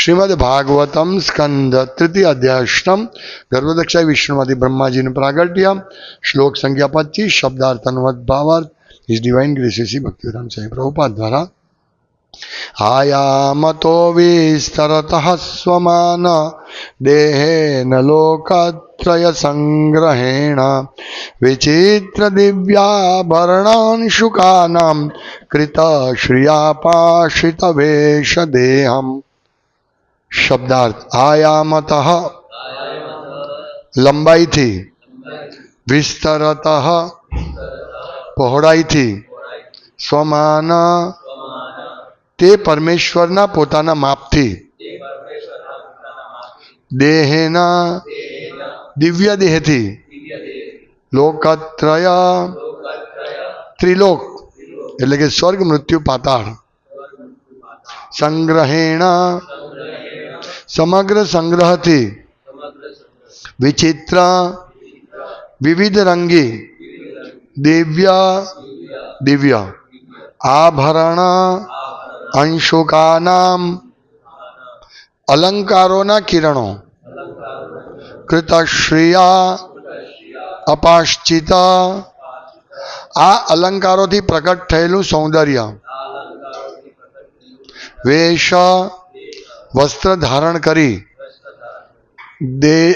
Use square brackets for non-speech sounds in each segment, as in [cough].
શ્રીમદ ભાગવતમ સ્કંદ તૃતીય અધ્યાયષ્ટમ ગર્ભદક્ષા વિષ્ણુમાંથી બ્રહ્માજીનું પ્રાગટ્ય શ્લોક સંખ્યા પચીસ શબ્દાર્થ અનુવાદ ભાવાર્થ ઇઝ ડિવાઇન ગ્રેસીસી ભક્તિરામ સાહેબ પ્રભુપાદ દ્વારા આયામતો વિસ્તરત સ્વમાન દેહેન લોકત્રય સંગ્રહેણ વિચિત્ર દિવ્યાભરણાંશુકાનામ કૃત શ્રિયાપાશ્રિત વેશ દેહમ શબ્દાર્થ આયામત લંબાઈથી વિસ્તરત પહોળાઈથી સ્વમાન તે પરમેશ્વરના પોતાના માપથી દેહેના દિવ્ય દેહથી લોકત્રય ત્રિલોક એટલે કે સ્વર્ગ મૃત્યુ પાતાળ સંગ્રહેણ સમગ્ર સંગ્રહથી વિચિત્ર, વિવિધ રંગી, દિવ્ય દિવ્ય. આભરણ અંશુકાનામ, અલંકારોના કિરણો. કૃતશ્રિયા અપાશ્ચિત. આ અલંકારોથી પ્રકટ થયેલું સૌંદર્ય. વેશ વસ્ત્ર ધારણ કરી.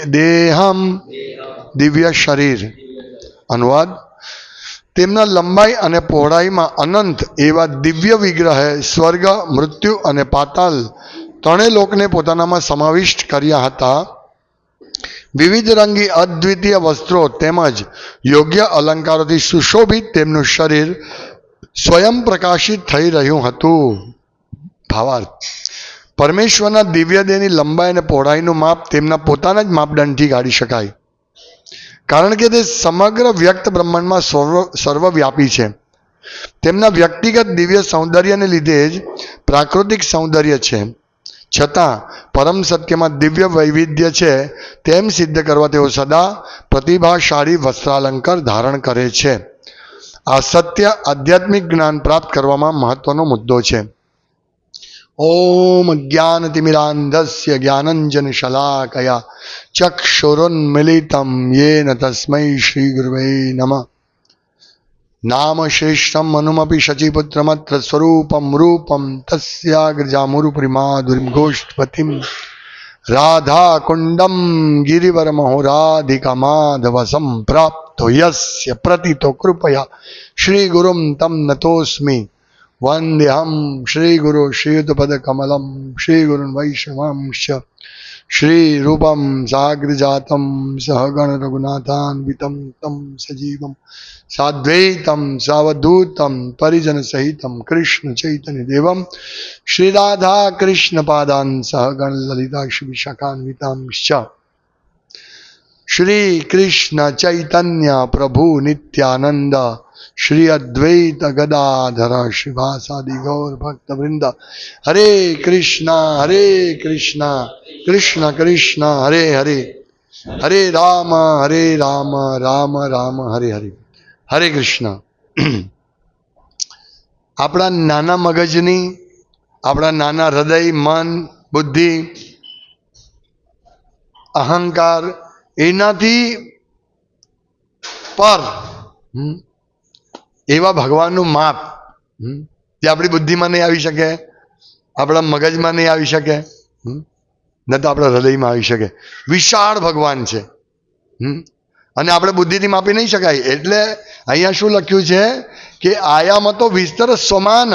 દેહમ દિવ્ય શરીર. અનુવાદ. તેમના લંબાઈ અને પહોળાઈમાં અનંત એવા દિવ્ય વિગ્રહે સ્વર્ગ, મૃત્યુ અને પાતાલ ત્રણેય લોકને પોતાનામાં સમાવિષ્ટ કર્યા હતા. વિવિધ રંગી અદ્વિતીય વસ્ત્રો તેમજ યોગ્ય અલંકારોથી સુશોભિત તેમનું શરીર સ્વયં પ્રકાશિત થઈ રહ્યું હતું. ભાવાર્થ. પરમેશ્વરના દિવ્ય દેહની લંબાઈ અને પહોળાઈનું માપ તેમના પોતાના જ માપદંડથી કાઢી શકાય. કારણ કે તે સમગ્ર વ્યક્ત બ્રહ્માંડમાં સર્વ, સર્વવ્યાપી છે. તેમના વ્યક્તિગત દિવ્ય સૌંદર્યને લીધે જ પ્રાકૃતિક સૌંદર્ય છે. છતાં, પરમ સત્યમાં દિવ્ય વૈવિધ્ય છે તેમ સિદ્ધ કરવા તેઓ સદા પ્રતિભાશાળી વસ્ત્રાલંકાર ધારણ કરે છે. આ સત્ય આધ્યાત્મિક જ્ઞાન પ્રાપ્ત કરવામાં મહત્વનો મુદ્દો છે. ઓમ જ્ઞાનતિમિરાંધસ્ય જ્ઞાનંજન શલાકયા ચક્ષુરુન્મિલિતમ યેન તસ્મૈ શ્રી ગુરવે નમ નામ શ્રેષ્ઠમ મનુમપી શચીપુત્રમત્ર સ્વરૂપમ રૂપમ તસ્યાગ્રજામુરુપરિમાધુરીમ ગોષ્ઠપતિમ રાધા કુંડમ ગિરિવરમહો રાધિકા માધવ સંપ્રાપ્તો યસ્ય પ્રતિતો કૃપયા શ્રી ગુરુમ તમ નતોસ્મિ વંદ્યહમ શ્રી ગુરુ શ્રીયુતપદ કમલમ શ્રી ગુરુન વૈષ્ણવાંશ શ્રી રૂપમ સાગ્રજાતમ સહગણ રઘુનાથાન્વિતમ તમ સજીવમ સાદ્વૈતમ સાવધૂતમ પરિજન સહિતમ કૃષ્ણ ચૈતન્ય દેવમ શ્રી રાધા કૃષ્ણ પાદાન સહગણ લલિતા શ્રી વિશાખાન્વિતાંશ શ્રી કૃષ્ણ ચૈતન્ય પ્રભુ નિત્યાનંદ શ્રી અદ્વૈત ગદાધર શિવાસાદિ ગૌર ભક્ત વૃંદ હરે કૃષ્ણ હરે કૃષ્ણ કૃષ્ણ કૃષ્ણ હરે હરે હરે રામ હરે રામ રામ રામ હરે હરે હરે કૃષ્ણ આપણા નાના મગજની, આપણા નાના હૃદય, મન, બુદ્ધિ, અહંકાર એનાથી પર એવા ભગવાનનું માપ જે આપણી બુદ્ધિમાં નહીં આવી શકે, આપણા મગજમાં નહીં આવી શકે ન તો આપણા હૃદયમાં આવી શકે. વિશાળ ભગવાન છે અને આપણે બુદ્ધિથી માપી નહીં શકાય. એટલે અહીંયા શું લખ્યું છે કે આયામ તો વિસ્તર સમાન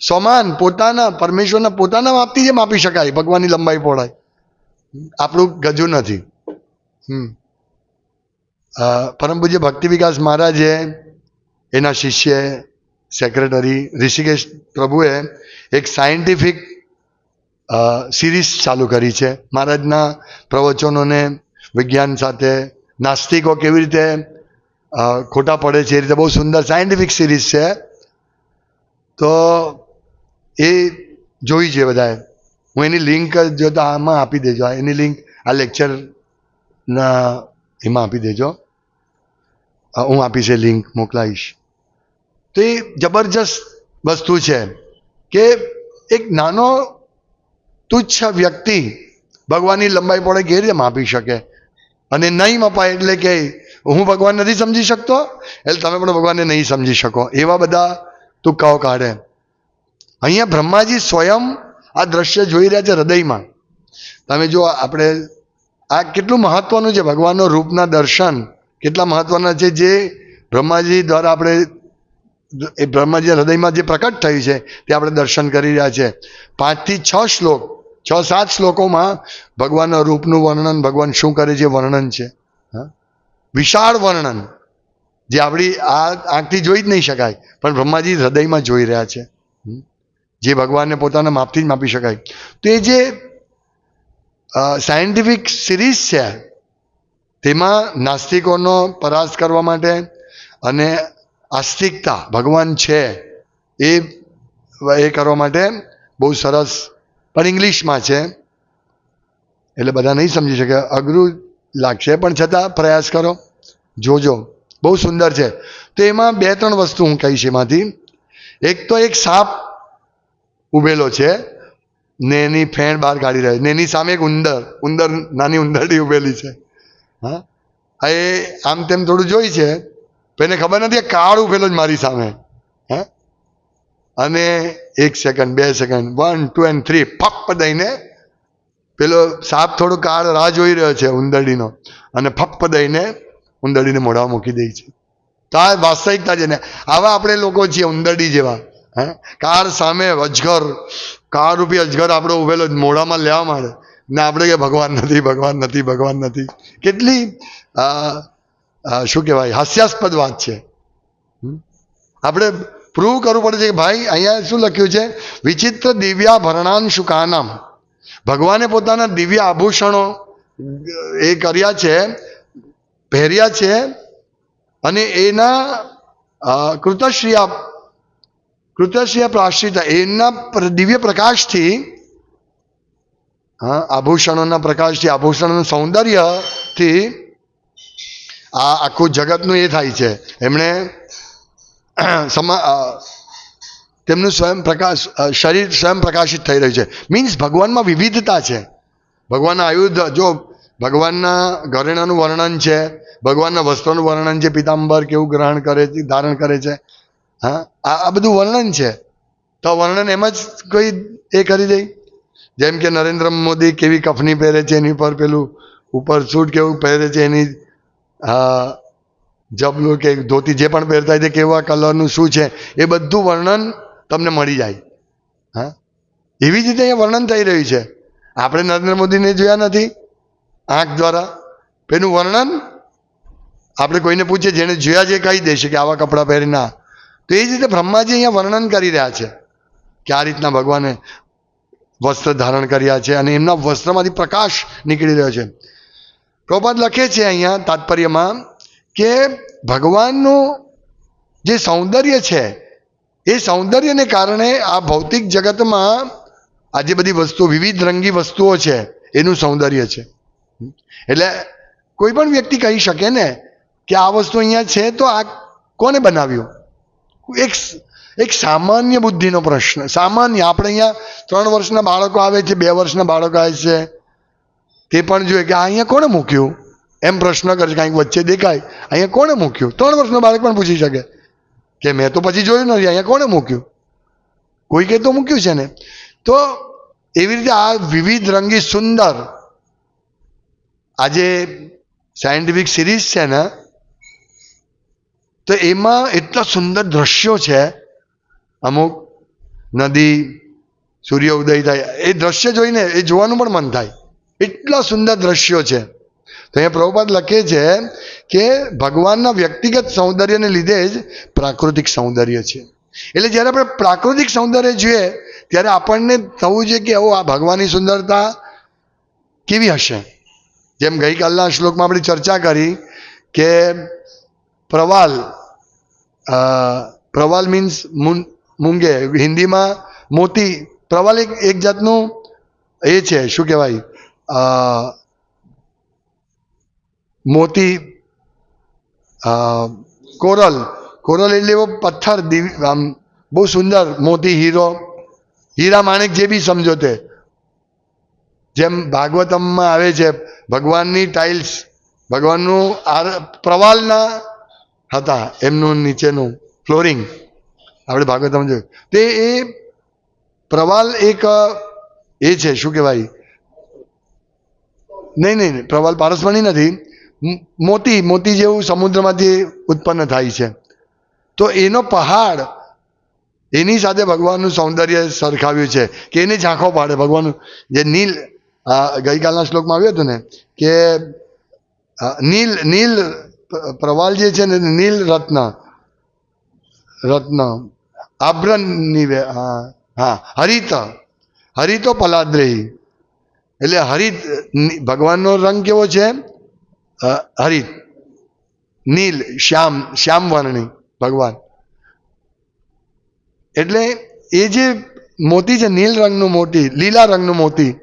સમાન પોતાના, પરમેશ્વરના પોતાના માપથી જે માપી શકાય, ભગવાનની લંબાઈ પહોળાઈ. આપણું ગજુ નથી. પરમ પૂજ્ય ભક્તિ વિકાસ મહારાજે, એના શિષ્ય સેક્રેટરી ઋષિકેશ પ્રભુએ એક સાયન્ટિફિક સિરીઝ ચાલુ કરી છે. મહારાજના પ્રવચનોને વિજ્ઞાન સાથે નાસ્તિકો કેવી રીતે ખોટા પડે છે એ રીતે બહુ સુંદર સાયન્ટિફિક સિરીઝ છે. તો એ જોઈ છે બધાએ. હું એની લિંક જો તો આમાં આપી દેજો. એની લિંક આ લેક્ચરના એમાં આપી દેજો. હું આપીશ એ લિંક મોકલાવીશ તો એ જબરજસ્ત વસ્તુ છે કે એક નાનો તુચ્છ વ્યક્તિ ભગવાનની લંબાઈ પડે કેવી રીતે માપી શકે? અને નહીં મપાય એટલે કે હું ભગવાન નથી સમજી શકતો? એટલે તમે પણ ભગવાનને નહીં સમજી શકો. એવા બધા તુક્કાઓ કાઢે. અહીંયા બ્રહ્માજી સ્વયં આ દ્રશ્ય જોઈ રહ્યા છે હૃદયમાં. તમે જો આપણે આ કેટલું મહત્વનું છે? ભગવાનનો રૂપના દર્શન, કેટલા મહત્વના છે? જે બ્રહ્માજી દ્વારા આપણે, એ બ્રહ્માજી હૃદયમાં જે પ્રકટ થયું છે, તે આપણે દર્શન કરી રહ્યા છે. પાંચથી છ શ્લોક, છ સાત શ્લોકોમાં ભગવાનના રૂપનું વર્ણન, ભગવાન શું કરે છે? વર્ણન છે. હા? વિશાળ વર્ણન, જે આપણી આ આંખથી જોઈ જ નહીં શકાય, પણ બ્રહ્માજી હૃદયમાં જોઈ રહ્યા છે. જે ભગવાનને પોતાના માપથી જ માપી શકાય. તો એ જે સાયન્ટિફિક સિરીઝ છે. તેમાં નાસ્તિકોનો પરાસ્ત કરવા માટે અને આસ્તિકતા ભગવાન છે એ એ કરવા માટે બહુ સરસ, પણ ઇંગ્લિશમાં છે. એટલે બધા નહીં સમજી શકે, અઘરું લાગશે, પણ છતાં પ્રયાસ કરો, જોજો. બહુ સુંદર છે. તો એમાં બે ત્રણ વસ્તુ હું કહીશ એમાંથી. એક તો એક સાપ ઉભેલો છે. ને એની ફેણ બહાર કાઢી રહ્યો ને એની સામે એક ઉંદર ઉંદર નાની ઉંદરડી ઉભેલી છે. હા? એ આમ તેમ થોડું જોઈ છે એને ખબર નથી કાળ ઉભેલો જ મારી સામે. હે? અને એક સેકન્ડ બે second one two and three ફપ દઈને પેલો સાપ થોડો કાળ રાહ જોઈ રહ્યો છે ઉંદરડીનો. અને ફપ દઈને ઉંદરડીને મોઢામાં મૂકી દે છે. તો આ વાસ્તવિકતા છે ને, આવા આપણે લોકો છીએ ઉંદરડી જેવા. હે? કાર સામે અજગર કાર રૂપી અજગર આપણો ઉભેલો મોઢામાં લેવા માંડે. ને આપણે કે ભગવાન નથી ભગવાન નથી ભગવાન નથી. કેટલી શું કહેવાય હાસ્યાસ્પદ વાત છે? આપણે પ્રૂવ કરવું પડે છે કે ભાઈ અહીંયા શું લખ્યું છે? વિચિત્ર દિવ્યા ભરણાન શુકાનામ ભગવાને પોતાના દિવ્ય આભૂષણો એ કર્યા છે પહેર્યા છે અને એના અ, કૃતશ્રિયા પ્રાશ્રિત. એના દિવ્ય પ્રકાશથી, હા, આભૂષણોના પ્રકાશથી, આભૂષણોનું સૌંદર્યથી આ આખું જગતનું એ થાય છે. એમણે [clears throat] સમા તેમનું સ્વયં પ્રકાશ શરીર સ્વયં પ્રકાશિત થઈ રહ્યું છે. મીન્સ ભગવાનમાં વિવિધતા છે. ભગવાનના આયુધ, જો ભગવાનના ઘરેણાનું વર્ણન છે, ભગવાનના વસ્ત્રોનું વર્ણન છે, પિતાંબર કેવું ગ્રહણ કરે છે, ધારણ કરે છે હા? આ બધું વર્ણન છે. તો વર્ણન એમ જ કોઈ એ કરી દે. જેમ કે નરેન્દ્ર મોદી કેવી કફની પહેરે છે એની પર પેલું ઉપર સૂટ કેવું પહેરે છે એની, હા, જબલું કે ધોતી જે પણ પહેરતા હોય તે કેવા કલરનું શું છે એ બધું વર્ણન તમને મળી જાય. હા? એવી જ રીતે અહીંયા વર્ણન થઈ રહ્યું છે. આપણે નરેન્દ્ર મોદીને જોયા નથી આંખ દ્વારા. પેલું વર્ણન આપણે કોઈને પૂછીએ જેને જોયા જે કહી દેશે કે આવા કપડાં પહેરી ના તો એ જ રીતે બ્રહ્માજી અહીંયા વર્ણન કરી રહ્યા છે કે આ રીતના ભગવાને વસ્ત્ર ધારણ કર્યા છે અને એમના વસ્ત્રમાંથી પ્રકાશ નીકળી રહ્યો છે. પ્રભાત લખે છે અહીંયા તાત્પર્યમાં કે ભગવાનનું જે સૌંદર્ય છે, એ સૌંદર્યને કારણે આ ભૌતિક જગતમાં આ જે બધી વસ્તુઓ વિવિધ રંગી વસ્તુઓ છે, એનું સૌંદર્ય છે. એટલે કોઈ પણ વ્યક્તિ કહી શકે ને કે આ વસ્તુ અહીંયા છે તો આ કોને બનાવ્યું? એક એક સામાન્ય બુદ્ધિનો પ્રશ્ન. સામાન્ય, આપણે અહીંયા ત્રણ વર્ષના બાળકો આવે છે, બે વર્ષના બાળકો આવે છે. તે પણ જોઈએ કે આ અહીંયા કોણે મૂક્યું? એમ પ્રશ્ન કરશે કાંઈક વચ્ચે દેખાય. અહીંયા કોણે મૂક્યું? ત્રણ વર્ષનો બાળક પણ પૂછી શકે કે, મેં તો પછી જોયું નથી, અહીંયા કોણે મૂક્યું? કોઈ કે તો મૂક્યું છે ને. તો એવી રીતે આ વિવિધ રંગી સુંદર આજે સાયન્ટિફિક સિરીઝ છે ને તો એમાં એટલા સુંદર દ્રશ્યો છે. અમુક નદી, સૂર્ય ઉદય થાય, એ દ્રશ્ય જોઈને એ જોવાનું પણ મન થાય. એટલા સુંદર દ્રશ્યો છે. તો અહીંયા પ્રભુપાદ લખે છે કે ભગવાનના વ્યક્તિગત સૌંદર્યને લીધે જ પ્રાકૃતિક સૌંદર્ય છે. એટલે જ્યારે આપણે પ્રાકૃતિક સૌંદર્ય જોઈએ, ત્યારે આપણને થવું છે કે ઓ આ ભગવાનની સુંદરતા કેવી હશે? જેમ ગઈકાલના શ્લોકમાં આપણે ચર્ચા કરી કે પ્રવાલ પ્રવાલ મીન્સ મૂંગે. હિન્દીમાં મોતી. પ્રવાલ એક એક જાતનું એ છે, શું કહેવાય? મોતી કોરલ. કોરલ એટલે એવો પથ્થર આમ, બહુ સુંદર મોતી, હીરો. હીરા માણેક જે બી સમજો તે. જેમ ભાગવતમમાં આવે છે, ભગવાનની ટાઇલ્સ ભગવાનનું આર, પ્રવાલના હતા, એમનું નીચેનું ફ્લોરિંગ આપણે ભાગવતમ જોયું. તે એ પ્રવાલ એક એ છે, શું કહેવાય? નહીં નહીં પ્રવાલ પારસમણી નથી. મોતી મોતી જેવું સમુદ્રમાંથી ઉત્પન્ન થાય છે. તો એનો પહાડ એની સાથે ભગવાનનું સૌંદર્ય સરખાવ્યું છે કે એને ઝાંખો પાડે. ભગવાનનું જે નીલ ગઈકાલના શ્લોકમાં આવ્યું હતું ને, કે નીલ નીલ પ્રવાલ જે છે ને નીલ રત્ન. રત્ન. આભ્રણની વે- હા હા, હરિત. હરિતો પલાદ્રેહી એટલે હરિત ભગવાનનો રંગ કેવો છે? હરિત. નીલ, શ્યામ શ્યામ વર્ણી ભગવાન. એટલે એ જે મોતી છે, નીલ રંગનું મોતી, લીલા રંગનું મોતી,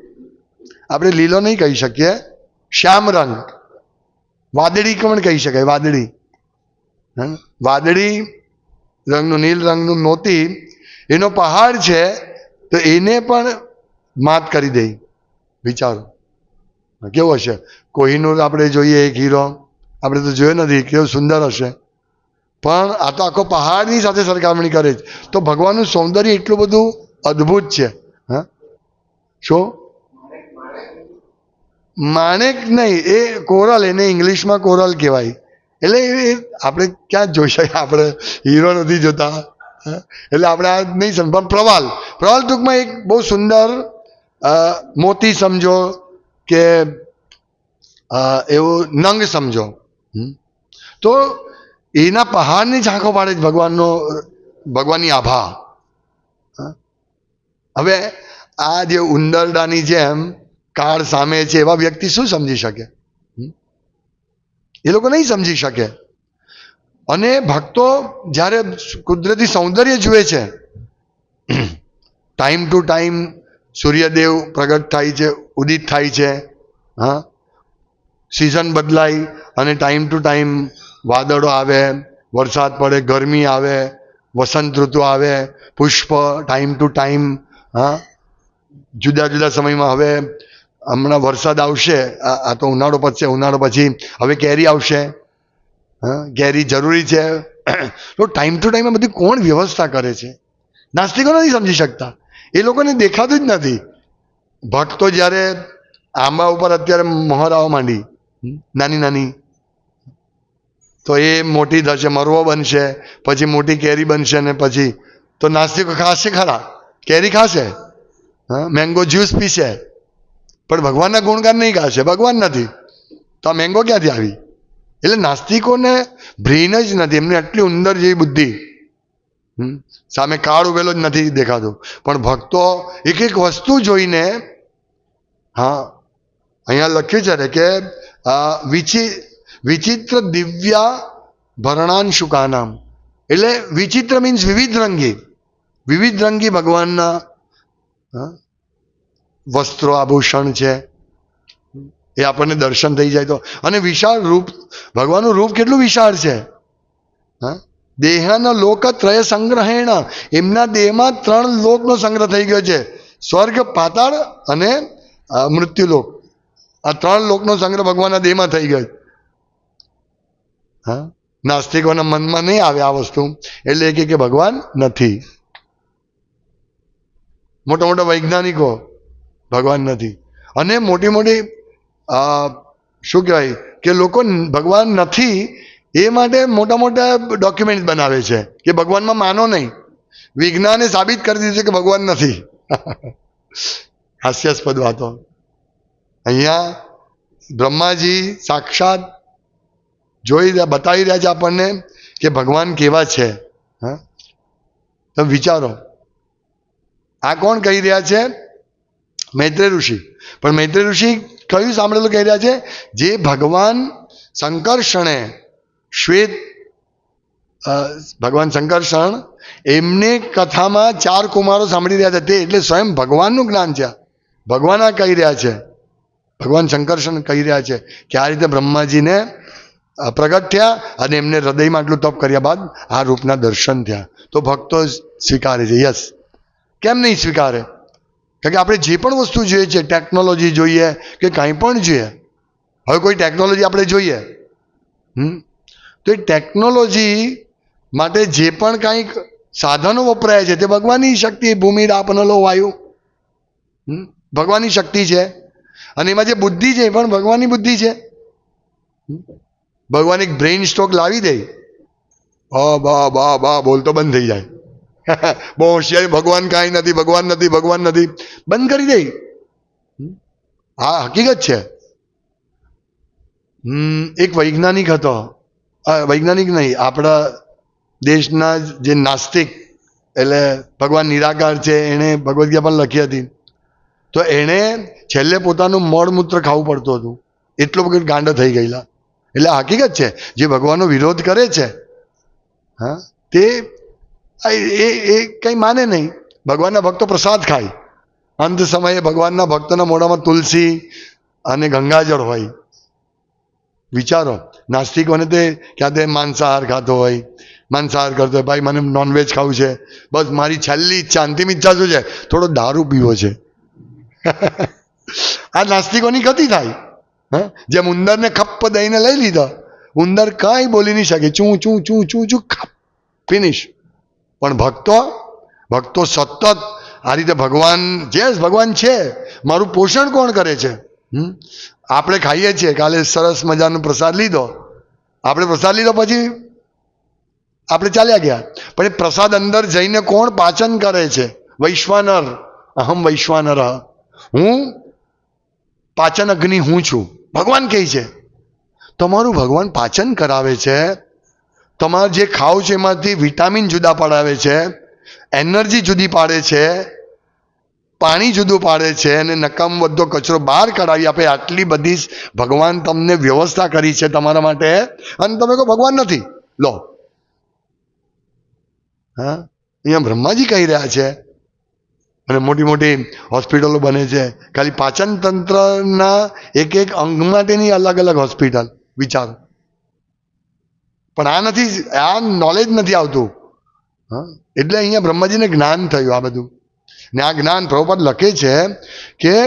આપણે લીલો નહીં કહી શકીએ, શ્યામ રંગ. વાદળી પણ કહી શકાય? વાદળી? વાદળી રંગનું, નીલ રંગનું મોતી એનો પહાડ છે, તો એને પણ માત કરી દે. વિચારો. કેવો હશે? કોહિનૂર આપણે જોઈએ એક હીરો. આપણે તો જોયો નથી, કેવો સુંદર હશે. પણ આ તો આખો પહાડની સાથે સરખામણી કરે છે. તો ભગવાનનું સૌંદર્ય એટલું બધું અદ્ભુત છે. હા શું? માણેક નહીં, એ કોરલ, એને ઇંગ્લિશમાં કોરલ કહેવાય. એટલે એ આપણે ક્યાં જોઈ શકીએ આપણે હીરો નથી જોતા. એટલે આપણે આ નહીં સમજ પણ પ્રવાલ પ્રવાલ ટૂંકમાં એક બહુ સુંદર મોતી સમજો કે એવું નંગ સમજો? તો એના પહાડની ઝાંખો પાડે છે ભગવાનનો, ભગવાનની આભા. હવે આ જે ઉંદરડાની જેમ કાળ સામે છે એવા વ્યક્તિ શું સમજી શકે? એ લોકો નહીં સમજી શકે. અને ભક્તો જ્યારે કુદરતી સૌંદર્ય જુએ છે, ટાઈમ ટુ ટાઈમ સૂર્યદેવ પ્રગટ થાય છે, ઉદિત થાય છે, હા? સિઝન બદલાય અને ટાઈમ ટુ ટાઈમ વાદળો આવે, વરસાદ પડે, ગરમી આવે, વસંત ઋતુ આવે, પુષ્પ ટાઈમ ટુ ટાઈમ, હા? જુદા જુદા સમયમાં હવે હમણાં વરસાદ આવશે, આ તો ઉનાળો પછી ઉનાળો પછી હવે કેરી આવશે. હા, કેરી જરૂરી છે. તો ટાઈમ ટુ ટાઈમ બધી કોણ વ્યવસ્થા કરે છે? નાસ્તિકો નથી સમજી શકતા. એ લોકોને દેખાતું જ નથી. ભક્તો જ્યારે આંબા ઉપર અત્યારે મહોર આવવા માંડી નાની નાની, તો એ મોટી થશે મરવો બનશે, પછી મોટી કેરી બનશે ને પછી, તો નાસ્તિકો ખાશે ખરા? કેરી ખાશે? હા મેંગો જ્યુસ પીશે? પણ ભગવાનના ગુણગાન નહીં ગાશે, ભગવાન નથી. તો આ મેંગો ક્યાંથી આવી? એટલે નાસ્તિકોને બ્રેન જ નથી, એમની આટલી ઉંદર જેવી બુદ્ધિ? સામે કાળ ઉભેલો જ નથી દેખાતો. પણ ભક્તો એક એક વસ્તુ જોઈને, હા, અહીંયા લખ્યું છે ને કે વિચિ, વિચિત્ર દિવ્યા ભરણાંશુકાનામ એટલે વિચિત્ર મીન્સ વિવિધ રંગી. વિવિધ રંગી ભગવાનના વસ્ત્રો આભૂષણ છે. એ આપણને દર્શન થઈ જાય તો. અને વિશાળ રૂપ, ભગવાનનું રૂપ કેટલું વિશાળ છે? હા? દેહન લોક ત્રય સંગ્રહેણ. એમના દેહમાં ત્રણ લોકનો સંગ્રહ થઈ ગયો છે. સ્વર્ગ, પાતાળ અને મૃત્યુલોક. આ ત્રણ લોકનો સંગ્રહ ભગવાનના દેહમાં થઈ ગયો. હા? નાસ્તિકોના મનમાં નહીં આવે આ વસ્તુ. એટલે કે ભગવાન નથી. મોટા મોટા વૈજ્ઞાનિકો ભગવાન નથી. અને મોટી મોટી શું કહેવાય, કે લોકો ભગવાન નથી, એ માટે મોટા મોટા ડોક્યુમેન્ટ બનાવે છે, કે ભગવાનમાં માનો નહીં. વિજ્ઞાને સાબિત કરી દીધું છે કે ભગવાન નથી. [laughs] હાસ્યાસ્પદ વાતો. અહીંયા બ્રહ્માજી સાક્ષાત જોઈ રહ્યા, બતાવી રહ્યા છે આપણને કે ભગવાન કેવા છે. હા? તમે વિચારો. આ કોણ કહી રહ્યા છે? મૈત્રેય ઋષિ. પણ મૈત્રે ઋષિ કયું સાંભળેલું કહી રહ્યા છે? જે ભગવાન શંકર્ષણે શ્વેત ભગવાન શંકર્ષણ એમને કથામાં ચાર કુમારો સાંભળી રહ્યા હતા તે એટલે સ્વયં ભગવાનનું જ્ઞાન છે. ભગવાન આ કહી રહ્યા છે. ભગવાન શંકર્ષણ કહી રહ્યા છે કે આ રીતે બ્રહ્માજીને પ્રગટ થયા અને એમને હૃદયમાં આટલું તપ કર્યા બાદ આ રૂપના દર્શન થયા. તો ભક્તો સ્વીકારે છે. યસ. કેમ નહીં સ્વીકારે? કારણ કે આપણે જે પણ વસ્તુ જોઈએ છે ટેકનોલોજી જોઈએ કે કાંઈ પણ જોઈએ, હવે કોઈ ટેકનોલોજી આપણે જોઈએ. હમ? તો એ ટેકનોલોજી માટે જે પણ કાંઈક સાધનો વપરાય છે તે ભગવાનની શક્તિ, ભૂમિ આપનલો વાયુ. ભગવાનની શક્તિ છે. અને એમાં જે બુદ્ધિ છે એ પણ ભગવાનની બુદ્ધિ છે. ભગવાન એક બ્રેઇન સ્ટ્રોક લાવી દે. બા બા બા બા બોલતો બંધ થઈ જાય. [laughs] બહુ હોશિયારી ભગવાન કાંઈ નથી, ભગવાન નથી ભગવાન નથી. બંધ કરી દે. હમ? હા, હકીકત છે. એક વૈજ્ઞાનિક હતો. વૈજ્ઞાનિક નહીં, આપણા દેશના જે નાસ્તિક, એટલે ભગવાન નિરાકાર છે, એણે ભગવદ્ ગીતા પણ લખી હતી. તો એણે છેલ્લે પોતાનું મળમૂત્ર ખાવું પડતું હતું. એટલો વખત ગાંડો થઈ ગયેલા. એટલે હકીકત છે, જે ભગવાનનો વિરોધ કરે છે, હા, તે એ એ કંઈ માને નહીં. ભગવાનના ભક્તો પ્રસાદ ખાય. અંત સમયે ભગવાનના ભક્તોના મોઢામાં તુલસી અને ગંગાજળ હોય. વિચારો નાસ્તિકોને તે ક્યાં તે માંસાહાર ખાતો હોય. માંસાહાર કરતો હોય. ભાઈ, મને નોનવેજ ખાવું છે. બસ, મારી છેલ્લી ઈચ્છા, અંતિમ ઈચ્છા શું છે? થોડો દારૂ પીવો છે. [laughs] આ નાસ્તિકોની ગતિ થાય. હા? જેમ ઉંદરને ખપ્પ દઈને લઈ લીધો. ઉંદર કાંઈ બોલી નહીં શકે. ચૂં ચૂં ચૂં ચૂં ચૂં, ખપ ફિનિશ પણ ભક્તો ભક્તો સતત આ રીતે ભગવાન, જે ભગવાન છે, મારું પોષણ કોણ કરે છે? આપણે ખાઈએ છીએ, કાલે સરસ મજાનો પ્રસાદ લીધો. આપણે પ્રસાદ લીધો પછી? આપણે ચાલ્યા ગયા. પણ એ પ્રસાદ અંદર જઈને કોણ પાચન કરે છે? વૈશ્વાનર. અહમ વૈશ્વાનર. હું? પાચન અગ્નિ હું છું. ભગવાન કહે છે. તમારું ભગવાન પાચન કરાવે છે તમારે જે ખાવ છે એમાંથી વિટામિન જુદા પડાવે છે, એનર્જી જુદી પાડે છે, પાણી જુદું પાડે છે અને નકામ બધો કચરો બહાર કઢાવી આપે, આટલી બધી ભગવાન તમને વ્યવસ્થા કરી છે તમારા માટે. અને તમે કહો ભગવાન નથી. લો. હા? અહીંયા બ્રહ્માજી કહી રહ્યા છે. અને મોટી મોટી હોસ્પિટલો બને છે. ખાલી પાચન તંત્રના એક એક અંગ માટેની અલગ અલગ હોસ્પિટલ, વિચારો. પણ આ નથી, આ નોલેજ નથી આવતું. હા? એટલે અહીંયા બ્રહ્માજીને જ્ઞાન થયું આ બધું. ને આ જ્ઞાન પ્રભુપદ લખે છે કે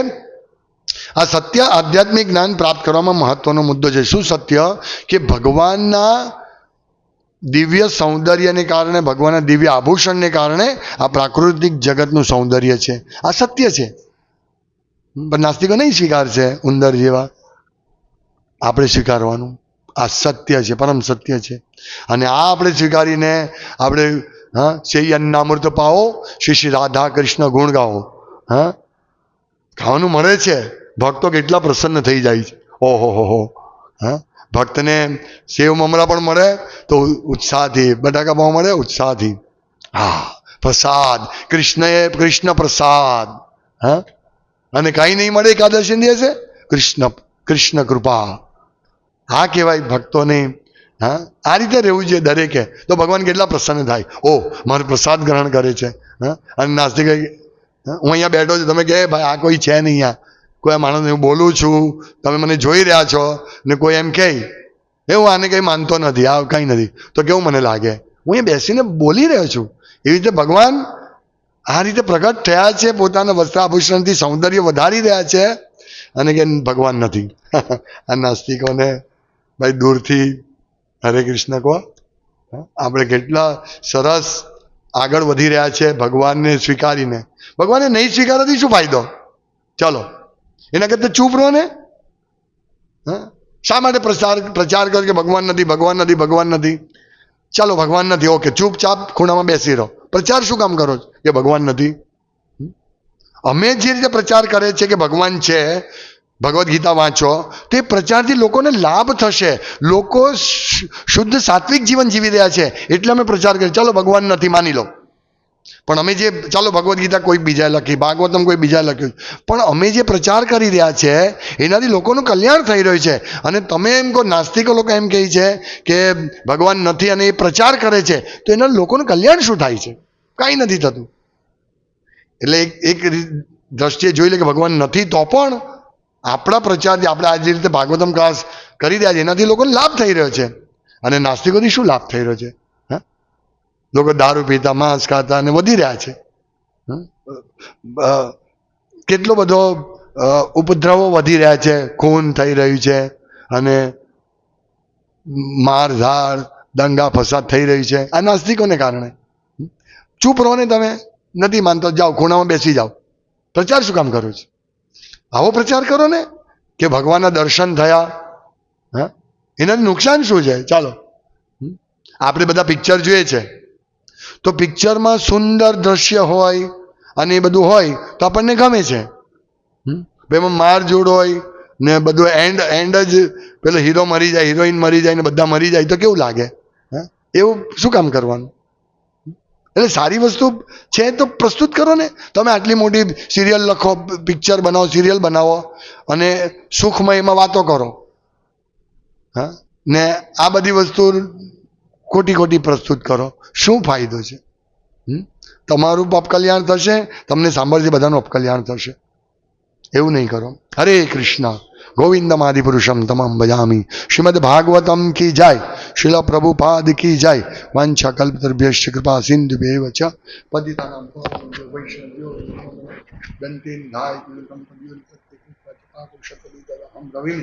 આ સત્ય આધ્યાત્મિક જ્ઞાન પ્રાપ્ત કરવામાં મહત્વનો મુદ્દો છે. શું સત્ય? કે ભગવાનના દિવ્ય સૌંદર્યને કારણે, ભગવાનના દિવ્ય આભૂષણને કારણે આ પ્રાકૃતિક જગતનું સૌંદર્ય છે. આ સત્ય છે. પણ નાસ્તિકો નહીં સ્વીકારશે ઉંદર જેવા. આપણે સ્વીકારવાનું. આ સત્ય છે, પરમ સત્ય છે. અને આ આપણે સ્વીકારીને આપણે, હા, શ્રી અન્નામૃત પાવો, શ્રી શ્રી રાધા કૃષ્ણ ગુણ ગાઓ હા. ખાવાનું મળે છે, ભક્તો કેટલા પ્રસન્ન થઈ જાય છે. ઓહો, હો હો. હા? ભક્તને સેવ મમરા પણ મળે, તો ઉત્સાહથી, બટાકા પાવ મળે, ઉત્સાહથી. હા, પ્રસાદ, કૃષ્ણએ, કૃષ્ણ પ્રસાદ, હા? અને કાંઈ નહીં મળે એકાદશી દિવસે? કૃષ્ણ કૃષ્ણ કૃપા. હા કહેવાય ભક્તોને હા? આ રીતે રહેવું જોઈએ દરેકે. તો ભગવાન કેટલા પ્રસન્ન થાય? ઓ મારો પ્રસાદ ગ્રહણ કરે છે હા? અને નાસ્તિક હા, અહીંયા બેઠો છું તમે કહે ભાઈ આ કોઈ છે નહીં અહીંયા કોઈ આ માણસ હું બોલું છું. તમે મને જોઈ રહ્યા છો. ને કોઈ એમ કહે એ હું આને કંઈ માનતો નથી આ કંઈ નથી. તો કેવું મને લાગે? હું અહીંયા બેસીને બોલી રહ્યો છું. એવી રીતે ભગવાન આ રીતે પ્રગટ થયા છે પોતાના વસ્ત્રાભૂષણથી સૌંદર્ય વધારી રહ્યા છે અને કે ભગવાન નથી. [laughs] આ નાસ્તિકોને ભાઈ, દૂરથી હરે કૃષ્ણ કહો આપણે કેટલા સરસ આગળ વધી રહ્યા છે ભગવાનને સ્વીકારીને. ભગવાનને નહીં સ્વીકારવાથી શું ફાયદો? ચલો, એના કરતાં ચૂપ રહો ને. શા માટે પ્રચાર પ્રચાર કર કે ભગવાન નથી ભગવાન નથી ભગવાન નથી? ચાલો, ભગવાન નથી, ઓકે, ચૂપચાપ ખૂણામાં બેસી રહો. પ્રચાર શું કામ કરો છો? કે ભગવાન નથી? અમે જે રીતે પ્રચાર કરે છે કે ભગવાન છે ભગવદ્ ગીતા વાંચો, તે પ્રચારથી લોકોને લાભ થશે. લોકો શુદ્ધ સાત્વિક જીવન જીવી રહ્યા છે, એટલે અમે પ્રચાર કરીએ. ચાલો, ભગવાન નથી, માની લો. પણ અમે જે, ચાલો ભગવદ્ ગીતા કોઈ બીજાએ લખી, ભાગવતમ કોઈ બીજાએ લખ્યું. પણ અમે જે પ્રચાર કરી રહ્યા છે, એનાથી લોકોનું કલ્યાણ થઈ રહ્યું છે. અને તમે એમ કહો, નાસ્તિકો લોકો એમ કહે છે કે ભગવાન નથી અને એ પ્રચાર કરે છે, તો એના લોકોનું કલ્યાણ શું થાય છે? કાંઈ નથી થતું. એટલે એક એક દ્રષ્ટિએ જોઈ લે કે ભગવાન નથી, તો પણ આપણા પ્રચારથી આપણે આ રીતે ભાગવતમ ક્લાસ કરી રહ્યા છે, એનાથી લોકોને લાભ થઈ રહ્યો છે. અને નાસ્તિકોથી શું લાભ થઈ રહ્યો છે? હા? લોકો દારૂ પીતા, માંસ ખાતા અને વધી રહ્યા છે? કેટલો બધો ઉપદ્રવો વધી રહ્યા છે, ખૂન થઈ રહ્યું છે અને મારધાર દંગા ફસાદ થઈ રહી છે, આ નાસ્તિકોને કારણે. ચૂપ રહો ને તમે. નથી માનતો, જાઓ, ખૂણામાં બેસી જાઓ. પ્રચાર શું કામ કરો છો? આવો પ્રચાર કરો ને, કે ભગવાનના દર્શન થયા. હા? એનાથી નુકસાન શું છે? ચાલો? આપણે બધા પિક્ચર જોઈએ છે. તો પિક્ચરમાં સુંદર દ્રશ્ય હોય અને એ બધું હોય તો આપણને ગમે છે? એમાં મારઝૂડ હોય ને બધું એન્ડ એન્ડ જ પેલો હીરો મરી જાય હિરોઈન મરી જાય ને બધા મરી જાય તો કેવું લાગે? હા? એવું શું કામ કરવાનું? એટલે સારી વસ્તુ છે તો પ્રસ્તુત કરો ને. તમે આટલી મોટી સિરિયલ લખો, પિક્ચર બનાવો, સિરિયલ બનાવો અને સુખમય એમાં વાતો કરો. હા? ને આ બધી વસ્તુ ખોટી ખોટી પ્રસ્તુત કરો. શું ફાયદો છે? તમારું અપકલ્યાણ થશે, તમને સાંભળશે બધાનું અપકલ્યાણ થશે. એવું નહીં કરો. હરે કૃષ્ણ. ગોવિંદમ આદિપુરુષમ તમામ ભજામી શ્રીમદ ભાગવતમ કી જાય શિલ પ્રભુપાદ કી જાય વાંછા કલ્પતર્ભ્યશ્ચ કૃપા સિંધુ બેવ ચ પતિતાનામ વૈષ્ણવ્યો. દંતેન ધાય પદ્યોનિ પ્રત્યેકં પચપાકુશકલિતરહમ રવિમ